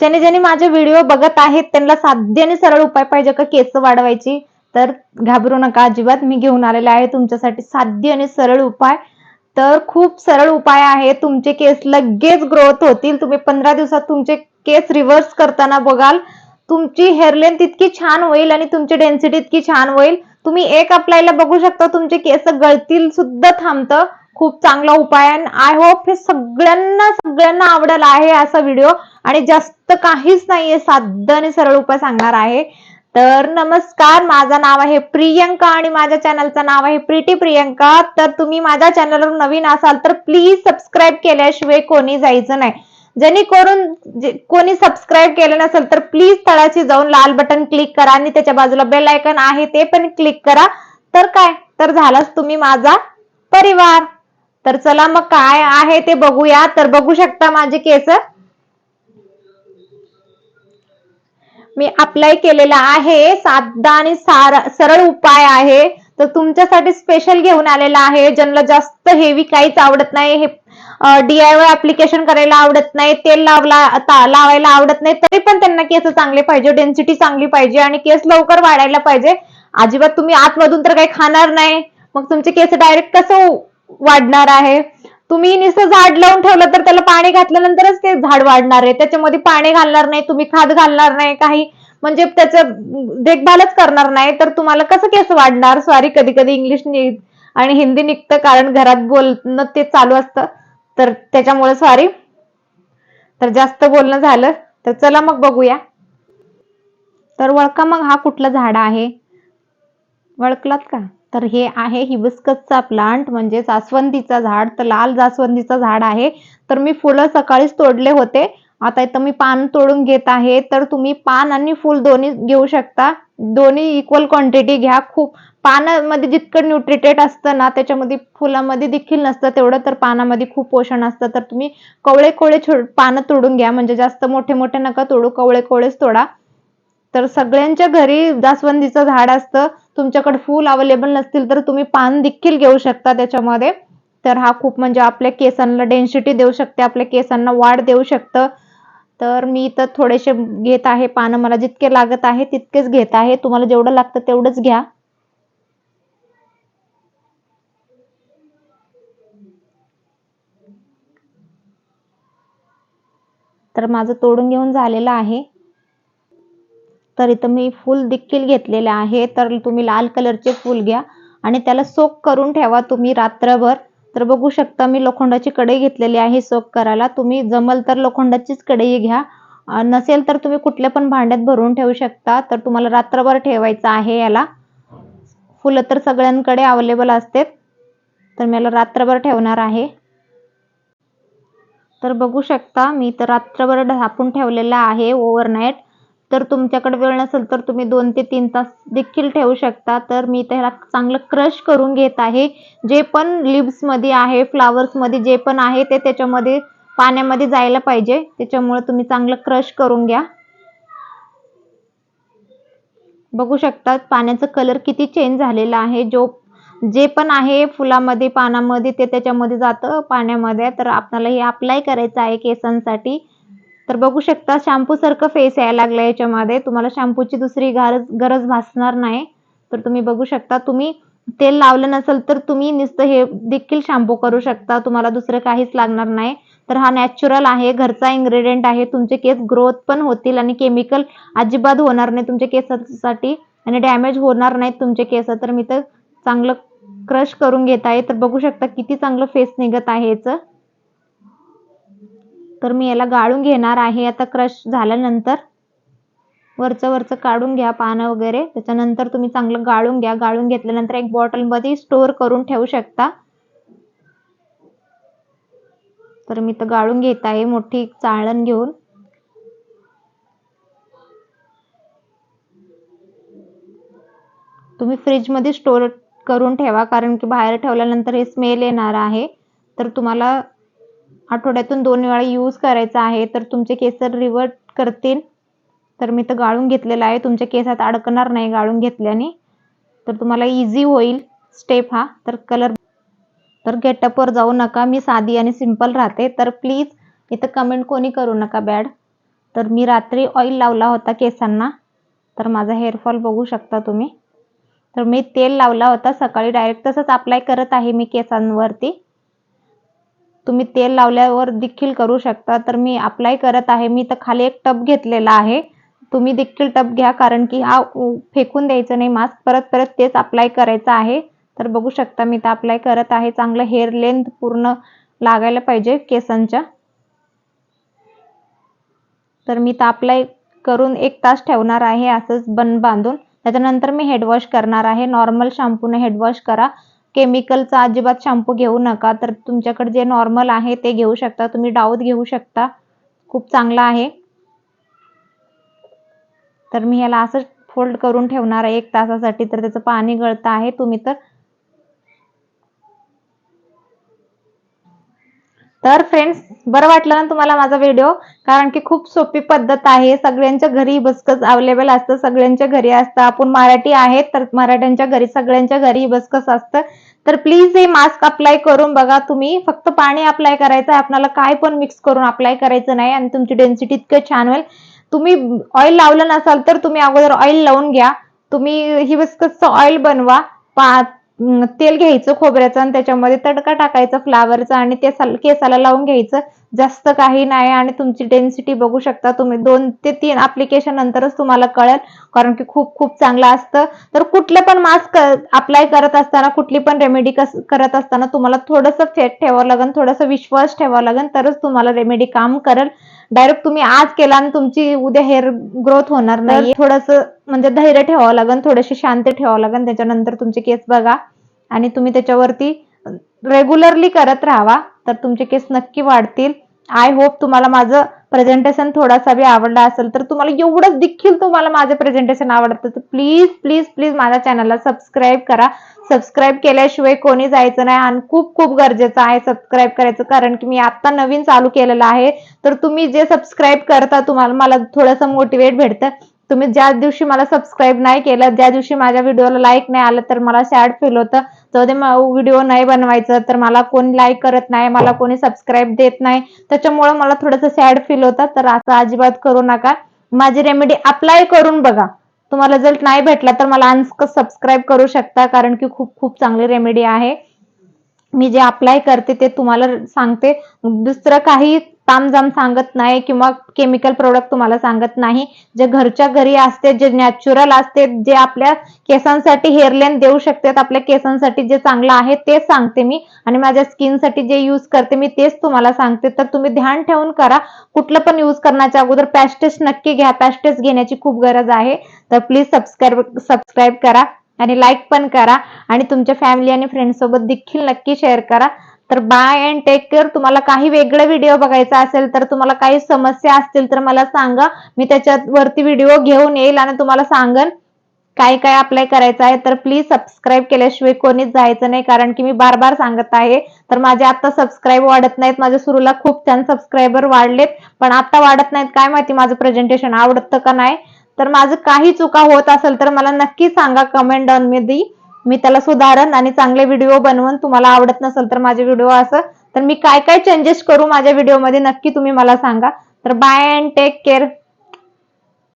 ज्याने ज्याने माझे व्हिडिओ बघत आहेत त्यांना साध्य आणि सरळ उपाय पाहिजे का केस वाढवायची? तर घाबरू नका अजिबात मी घेऊन आलेले आहे तुमच्यासाठी साध्य आणि सरळ उपाय. तर खूप सरळ उपाय आहे तुमचे केस लगेच ग्रोथ होतील. तुम्ही पंधरा दिवसात तुमचे केस रिव्हर्स करताना बघाल. तुमची हेअरलाईन इतकी छान होईल आणि तुमची डेन्सिटी इतकी छान होईल. तुम्ही एक अप्लायला बघू शकता तुमचे केस गळतील सुद्धा थांबतं. खूप चांगला उपाय आहे. आय होप हे सगळ्यांना सगळ्यांना आवडेल आहे असा व्हिडिओ आणि जास्त काहीच नाहीये साध्य आणि सरळ उपाय सांगणार आहे. तर नमस्कार माझं नाव आहे प्रियंका आणि माझ्या चॅनलचं नाव आहे प्रिटी प्रियंका. तर तुम्ही माझ्या चॅनलवर नवीन असाल तर प्लीज सबस्क्राईब केल्याशिवाय कोणी जायचं नाही. जेणेकरून कोणी सबस्क्राईब केलं नसेल तर प्लीज तळाशी जाऊन लाल बटन क्लिक करा आणि त्याच्या बाजूला बेल आयकन आहे ते पण क्लिक करा. तर काय? तर झालाच तुम्ही माझा परिवार. तर चला मग काय आहे ते बघूया. तर बघू शकता माझे केस. मी अप्लाय केलेला आहे. साधा आणि सरळ उपाय आहे. तर तुमच्यासाठी स्पेशल घेऊन आलेला आहे. ज्यांना जास्त हेवी काहीच आवडत नाही हे डीआयवाय अप्लिकेशन करायला आवडत नाही तेल लावला लावायला आवडत नाही तरी पण त्यांना केस चांगले पाहिजे डेन्सिटी चांगली पाहिजे आणि केस लवकर वाढायला पाहिजे. अजिबात तुम्ही आतमधून तर काही खाणार नाही. मग तुमचे केस डायरेक्ट कसं वाढणार आहे. तुम्ही नुसतं झाड लावून ठेवलं तर त्याला पाणी घातल्यानंतरच ते झाड वाढणार आहे. त्याच्यामध्ये पाणी घालणार नाही तुम्ही खाद घालणार नाही काही म्हणजे त्याचं देखभालच करणार नाही. तर तुम्हाला कसं केस वाढणार? सॉरी कधी कधी इंग्लिश आणि हिंदी निघतं कारण घरात बोलणं ते चालू असतं. तर त्याच्यामुळे सॉरी तर जास्त बोलणं झालं तर चला मग बघूया. तर वळका मग हा कुठलं झाड आहे? वळखलात का? तर हे आहे हिबिस्कसचा प्लांट म्हणजे जास्वंदीचा झाड तर लाल जास्वंदीचं झाड आहे. तर मी फुलं सकाळीच तोडले होते. आता इथं मी पान तोडून घेत आहे. तर तुम्ही पान आणि फुल दोन्ही घेऊ शकता. दोन्ही इक्वल क्वांटिटी घ्या. खूप पानामध्ये जितकं न्यूट्रिटेट असतं ना त्याच्यामध्ये फुलामध्ये देखील नसतं तेवढं तर पानामध्ये खूप पोषण असतं. तर तुम्ही कवळे कोवळे छो पानं तोडून घ्या. म्हणजे जास्त मोठे मोठे नका तोडू. कवळे कोवळेच तोडा. तर सगळ्यांच्या घरी जास्वंदीचं झाड असतं. तुमच्याकडे फूल अवेलेबल नसतील तर तुम्ही पान देखील घेऊ शकता त्याच्यामध्ये. तर हा खूप म्हणजे आपल्या केसांना डेन्सिटी देऊ शकते आपल्या केसांना वाढ देऊ शकतं. तर मी इथं थोडेसे घेत आहे पानं. मला जितके लागत आहे तितकेच घेत आहे. तुम्हाला जेवढं लागतं तेवढंच घ्या. तर माझं तोडून घेऊन झालेलं आहे. तर इथं मी फूल देखील घेतलेले आहे. तर तुम्ही लाल कलरचे फूल घ्या आणि त्याला सोक करून ठेवा तुम्ही रात्रभर. तर बघू शकता मी लोखंडाची कढई घेतलेली आहे सोक करायला. तुम्ही जमल तर लोखंडाचीच कढई घ्या. नसेल तर तुम्ही कुठल्या पण भांड्यात भरून ठेवू शकता. तर तुम्हाला रात्रभर ठेवायचं आहे याला. फुलं तर सगळ्यांकडे अवेलेबल असते तर मी याला रात्रभर ठेवणार आहे. तर बघू शकता मी तर रात्रभर ढापून ठेवलेला आहे ओव्हरनाईट तर तुमच्याकडे वेळ नसेल तर तुम्ही दोन ते तीन तास देखील ठेवू शकता. तर मी त्याला चांगलं क्रश करून घेत आहे. जे पण लिप्समध्ये आहे फ्लावर्समध्ये जे पण आहे ते त्याच्यामध्ये पाण्यामध्ये जायला पाहिजे. त्याच्यामुळे तुम्ही चांगलं क्रश करून घ्या. बघू शकता पाण्याचा कलर किती चेंज झालेला आहे. जो जे पण आहे फुलामध्ये पानामध्ये ते त्याच्यामध्ये जातं पाण्यामध्ये. तर आपल्याला हे अप्लाय करायचं आहे केसांसाठी. तर बघू शकता शॅम्पू सारखं फेस यायला लागलं याच्यामध्ये. तुम्हाला शॅम्पूची दुसरी गरज गरज भासणार नाही. तर तुम्ही बघू शकता तुम्ही तेल लावलं नसेल तर तुम्ही नुसतं हे देखील शॅम्पू करू शकता. तुम्हाला दुसरं काहीच लागणार नाही. तर हा नॅचरल आहे घरचा इन्ग्रेडियंट आहे. तुमचे केस ग्रोथ पण होतील आणि केमिकल अजिबात होणार नाही तुमच्या केसासाठी आणि डॅमेज होणार नाहीत तुमचे केस तर मी तर चांगलं क्रश करून घेत आहे. तर बघू शकता किती चांगलं फेस निघत आहे याचं. तर मी याला गाळून घेणार आहे. आता क्रश झाल्यानंतर वरचं वरचं काढून घ्या पानं वगैरे. त्याच्यानंतर तुम्ही चांगलं गाळून घ्या. गाळून घेतल्यानंतर एक बॉटलमध्ये स्टोअर करून ठेवू शकता. तर मी तर गाळून घेत आहे. मोठी चाळण घेऊन. तुम्ही फ्रीजमध्ये स्टोअर करून ठेवा. कारण की बाहेर ठेवल्यानंतर हे स्मेल येणार आहे. तर तुम्हाला आठवड्यातून दोन वेळा यूज करायचा आहे तर तुमचे केस रिवर्ट करतील. तर मी तर गाळून घेतलेला आहे. तुमच्या केसात अडकणार नाही गाळून घेतल्याने. तर तुम्हाला इझी होईल. स्टेप हा. तर कलर तर गेटअपवर जाऊ नका. मी साधी आणि सिंपल राहते. तर प्लीज इथं कमेंट कोणी करू नका बॅड तर मी रात्री ऑइल लावला होता केसांना. तर माझा हेअरफॉल बघू शकता तुम्ही. तर मी तेल लावला होता. सकाळी डायरेक्ट तसंच अप्लाय करत आहे मी केसांवरती. तुम्ही तेल लावल्यावर देखील करू शकता. तर मी अप्लाय करत आहे. मी तर खाली एक टब घेतलेला आहे. तुम्ही देखील टब घ्या कारण की हा फेकून द्यायचं नाही. मास्क परत परत तेच अप्लाय करायचं आहे. तर बघू शकता मी तर अप्लाय करत आहे. चांगलं हेअर लेंथ पूर्ण लागायला पाहिजे केसांच्या. तर मी तर अप्लाय करून एक तास ठेवणार आहे असंच बन बांधून. त्याच्यानंतर मी हेडवॉश करणार आहे. नॉर्मल शॅम्पूने हेडवॉश करा. केमिकलचा अजिबात शॅम्पू घेऊ नका. तर तुमच्याकडे जे नॉर्मल आहे ते घेऊ शकता. तुम्ही डाऊत घेऊ शकता. खूप चांगला आहे. तर मी ह्याला असं फोल्ड करून ठेवणार आहे. एक तासासाठी तर त्याचं पाणी गळतं आहे. तुम्ही तर तर फ्रेंड्स बरं वाटलं ना तुम्हाला माझा व्हिडिओ कारण की खूप सोपी पद्धत आहे. सगळ्यांच्या घरी बसकस अवेलेबल असतं. सगळ्यांच्या घरी असतं. आपण मराठी आहेत तर मराठ्यांच्या घरी सगळ्यांच्या घरी बसकस असतं. तर प्लीज हे मास्क अप्लाय करून बघा तुम्ही. फक्त पाणी अप्लाय करायचं आहे. आपल्याला काय पण मिक्स करून अप्लाय करायचं नाही आणि तुमची डेन्सिटी इतकं छान होईल. तुम्ही ऑइल लावलं नसाल तर तुम्ही अगोदर ऑइल लावून घ्या. तुम्ही ही बसकसचं ऑइल बनवा. पा तेल घ्यायचं खोबऱ्याचं आणि त्याच्यामध्ये तडका टाकायचा फ्लावरचा आणि ते केसाला लावून घ्यायचं. जास्त काही नाही आणि तुमची डेन्सिटी बघू शकता तुम्ही. दोन ते तीन अप्लिकेशन नंतरच तुम्हाला कळेल कारण की खूप खूप चांगलं असतं. तर कुठलं पण मास्क अप्लाय करत असताना कुठली पण रेमेडी करत असताना तुम्हाला थोडंसं फेट ठेवावं लागेल थोडंसं विश्वास ठेवावा लागेल तरच तुम्हाला रेमेडी काम करेल. डायरेक्ट तुम्ही आज केला आणि तुमची उद्या हेअर ग्रोथ होणार नाही थोडंसं म्हणजे धैर्य ठेवावं लागेल थोडीशी शांती ठेवावं लागेल त्याच्यानंतर तुमचे केस बघा. आणि तुम्ही त्याच्यावरती रेग्युलरली करत राहावा. तर तुमचे केस नक्की वाढतील. आय होप तुम्हाला माझं प्रेझेंटेशन थोडासा बी आवडला असेल तर तुम्हाला एवढंच देखील तुम्हाला माझं प्रेझेंटेशन आवडतं तर प्लीज प्लीज प्लीज माझ्या चॅनलला सबस्क्राईब करा. सबस्क्राईब केल्याशिवाय कोणी जायचं नाही आणि खूप खूप गरजेचं आहे सबस्क्राईब करायचं. कारण की मी आता नवीन चालू केलेलं आहे. तर तुम्ही जे सबस्क्राईब करता तुम्हाला मला थोडंसं मोटिवेट भेटतं. तुम्ही ज्या दिवशी मला सबस्क्राईब नाही केलं ज्या दिवशी माझ्या व्हिडिओला लाईक नाही आलं तर मला सॅड फील होतं. तर ते व्हिडिओ नाही बनवायचं तर मला कोणी लाईक करत नाही मला कोणी सबस्क्राईब देत नाही. त्याच्यामुळे मला थोडंसं सॅड फील होतं. तर असं अजिबात करू नका. माझी रेमेडी अप्लाय करून बघा. तुम्हाला रिझल्ट नाही भेटला तर मला सबस्क्राईब करू शकता कारण की खूप खूप चांगली रेमेडी आहे. मी जे अप्लाय करते ते तुम्हाला सांगते. दुसरं काही तामजाम सांगत नाही किंवा केमिकल प्रोडक्ट तुम्हाला सांगत नाही. जे घरच्या घरी असते जे नॅचरल असते जे आपल्या केसांसाठी हेअरलेन देऊ शकतात आपल्या केसांसाठी जे चांगलं आहे ते सांगते मी. आणि माझ्या स्किनसाठी जे यूज करते मी तेच तुम्हाला सांगते. तर तुम्ही ध्यान ठेवून करा. कुठलं पण यूज करण्याच्या अगोदर पॅस्टेस नक्की घ्या. पॅस्टेस घेण्याची खूप गरज आहे. तर प्लीज सबस्क्राईब सबस्क्राईब करा. आणि लाईक पण करा. आणि तुमच्या फॅमिली आणि फ्रेंड सोबत देखील नक्की शेअर करा. तर बाय अँड टेक केअर तुम्हाला काही वेगळं व्हिडिओ बघायचा असेल तर तुम्हाला काही समस्या असतील तर मला सांगा. मी त्याच्यावरती व्हिडिओ घेऊन येईल आणि तुम्हाला सांगन काय काय अप्लाय करायचं आहे. तर प्लीज सबस्क्राईब केल्याशिवाय कोणीच जायचं नाही कारण की मी बार बार सांगत आहे. तर माझे आता सबस्क्राईब वाढत नाहीत. माझ्या सुरूला खूप छान सबस्क्रायबर वाढलेत. पण आता वाढत नाहीत. काय माहिती माझं प्रेझेंटेशन आवडतं का नाही? तर माझं काही चुका होत असेल तर मला नक्की सांगा कमेंट डाऊन मध्ये. मी त्याला सुधारण आणि चांगले व्हिडिओ बनवून. तुम्हाला आवडत नसेल तर माझे व्हिडिओ असं. तर मी काय काय चेंजेस करू माझ्या व्हिडिओमध्ये नक्की तुम्ही मला सांगा. तर बाय अँड टेक केअर